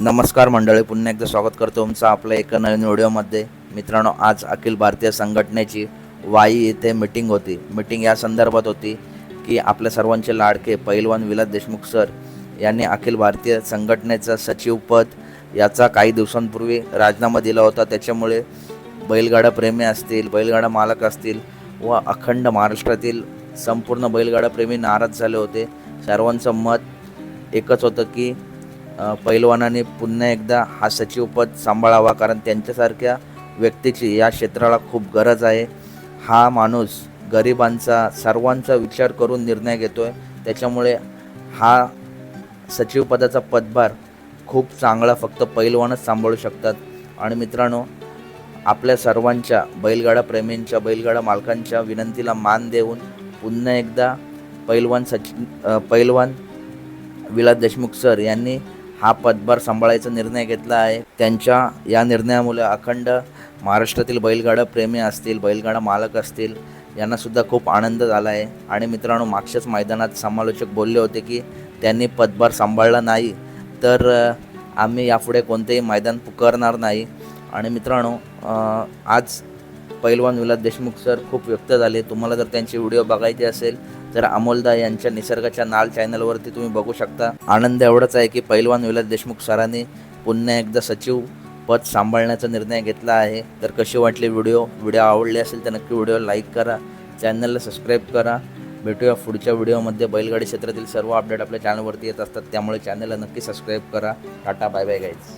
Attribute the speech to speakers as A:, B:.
A: नमस्कार मंडळी पुन्हा एकदा स्वागत करतो तुमचं आपल्या एका नवीन व्हिडिओमध्ये. मित्रांनो आज अखिल भारतीय संघटनेची वाई येथे मिटिंग होती. मिटिंग या संदर्भात होती की आपल्या सर्वांचे लाडके पैलवान विलास देशमुख सर यांनी अखिल भारतीय संघटनेचं सचिवपद याचा काही दिवसांपूर्वी राजीनामा दिला होता. त्याच्यामुळे बैलगाडा प्रेमी असतील बैलगाडा मालक असतील व अखंड महाराष्ट्रातील संपूर्ण बैलगाडा प्रेमी नाराज झाले होते. सर्वांचं मत एकच होतं की पैलवानाने पुन्हा एकदा हा सचिवपद सांभाळावा कारण त्यांच्यासारख्या व्यक्तीची या क्षेत्राला खूप गरज आहे. हा माणूस गरिबांचा सर्वांचा विचार करून निर्णय घेतो आहे त्याच्यामुळे हा सचिवपदाचा पदभार खूप चांगला फक्त पैलवानच सांभाळू शकतात. आणि मित्रांनो आपल्या सर्वांच्या बैलगाडा प्रेमींच्या बैलगाडा मालकांच्या विनंतीला मान देऊन पुन्हा एकदा पैलवान सचिन पैलवान विलास देशमुख सर यांनी हा पदभार सांभाळायचा निर्णय घेतला आहे. त्यांच्या या निर्णयामुळे अखंड महाराष्ट्रातील बैलगाडा प्रेमी असतील बैलगाडा मालक असतील यांना सुद्धा खूप आनंद झाला आहे. आणि मित्रांनो मागच्याच मैदानात समालोचक बोलले होते की त्यांनी पदभार सांभाळला नाही तर आम्ही यापुढे कोणतेही मैदान पुकारणार नाही. आणि मित्रांनो आज पैलवान विलास देशमुख सर खूप व्यक्त झाले. तुम्हाला जर त्यांचे व्हिडिओ बघायचे असेल तर अमोलदा यांच्या निसर्गाच्या नाल चॅनलवरती तुम्ही बघू शकता. आनंद एवढाच आहे की पैलवान विलास देशमुख सरांनी पुन्हा एकदा सचिव पद सांभाळण्याचा निर्णय घेतला आहे. तर कशी वाटली व्हिडिओ? व्हिडिओ आवडले असेल तर नक्की व्हिडिओ लाईक करा. चॅनलला सबस्क्राईब करा. भेटूया पुढच्या व्हिडिओमध्ये. बैलगाडी क्षेत्रातील सर्व अपडेट आपल्या चॅनलवरती येत असतात. त्यामुळे चॅनलला नक्की सबस्क्राईब करा. Tata bye bye guys